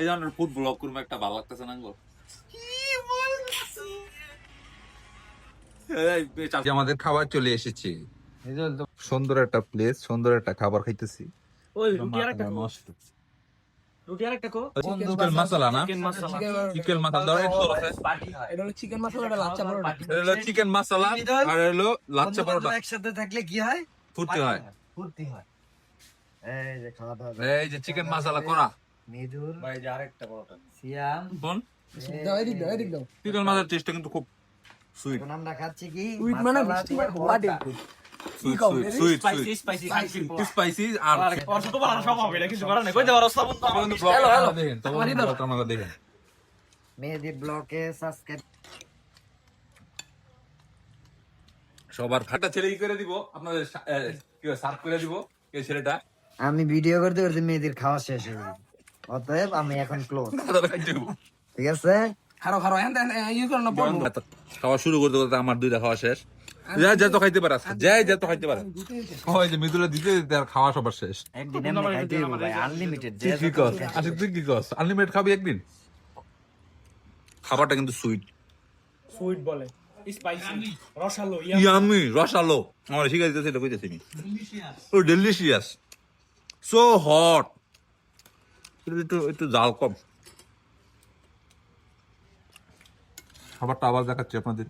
এই ধরনের food blog করব একটা ভালো লাগতেছে না আমাদের খাবার চলে এসেছে। সুন্দর একটা প্লেস সুন্দর একটা খাবার খাইতেছি। ওই রুটি আর একটা নষ্ট। রুটি আর একটা কো চিকেন মশলা না? চিকেন মশলা। চিকেন মশলা দাও একটু আছে। এটা হলো চিকেন মশলা এটা লাচ্চা পরোটা। এটা হলো চিকেন মশলা আর হলো লাচ্চা পরোটা। একসাথে থাকলে কি হয়? ফুটতে হয়। ফুর্তি হয়। এই যে খাওয়া দাওয়া এই যে চিকেন মশলা করা। মৃদুর ভাই যে আরেকটা পরোটা। সিয়াম কোন দাও এদিক দাও এদিক দাও। চিকেন মশলার টেস্টটা কিন্তু খুব সুইট এখন আমরা খাচ্ছি কি? উইট মানে মিষ্টি ব্লকে সবার একটা ছেলে কি করে দিব? আপনাদের সার্ভ করে দিব? এই ছেলেটা। আমি ভিডিও করতে করতে মেয়েদের খাওয়া শেষ হয়ে অতএব আমি এখন ক্লোজ ঠিক আছে? খারো খারো এন্ড ইউ করো না পড়ব খাওয়া শুরু করতে করতে আমার দুইটা খাওয়া শেষ। যা যত খাইতে যাই যত খাইতে পারে। ওই যে মিদুলে দিতে দিতে আর খাওয়া সবার শেষ। একদিন এমনি খাইতে ভাই আনলিমিটেড কি আশিক তুই কি কর আনলিমিটেড খাবি একদিন? খাবারটা কিন্তু সুইট সুইট বলে। রসালো ইয়ামি রসালো। আমার এটা কইতেছি ও ডেলিশিয়াস সো হট একটু একটু জাল কম। খাবারটা আবার দেখাচ্ছি আপনাদের।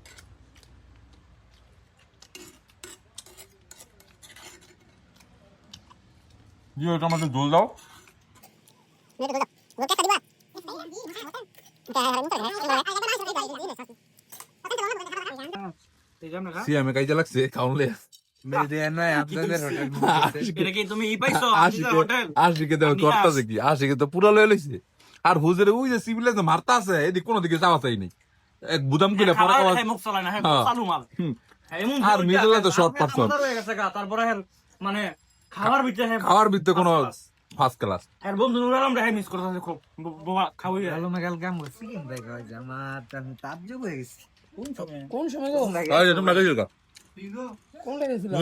দাও। লাগছে খাওনলে এটা কি তুমি ই আর হুজুরে ওই যে সিভিলে যে মারতা আছে এদিক কোনো দিকে যাওয়া চাই নাই। এক বুদাম পরে না হ্যাঁ হ্যাঁ। হুম। হ্যাঁ, এমন আর মিডলে তো হয়ে গেছে গা, তারপরে হ্যাঁ মানে খাবার ভিতরে হ্যাঁ খাওয়ার ভিতরে কোনো। ফার্স্ট ক্লাস হ্যাঁ বন্ধু নুরালাম রে মিস করতেছে খুব। বাবা খাওয়াই ভালো মেগাল কাম করছি কিন্তু দেখা আমার আমি তাজ্জব হয়ে গেছি। কোন সময় গো? আরে তোমরা গেছে কোনটা গেছিলাম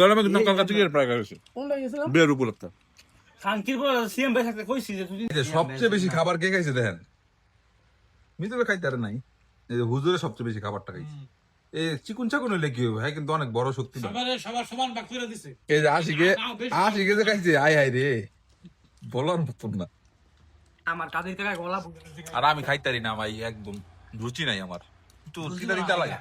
বিয়ের উপলক্ষে শান্তির পর সিএম ভাই থাকতে কইছি যে তুই এই যে সবচেয়ে বেশি খাবার কে খাইছে দেখেন? মিতুলে খাইতে আর নাই। এই যে হুজুরে সবচেয়ে বেশি খাবারটা খাইছে। এই চিকুন চাকুন হইলে কি হবে হ্যাঁ কিন্তু অনেক বড় শক্তি সবার সমান ভাগ করে দিছে। এই যে আশিকে আশিকে যে খাইছে আয় আয় রে। বলার মতন না। আমার কাদের টাকা গলা আর আমি খাইতারি না ভাই একদম। রুচি নাই আমার। লাগে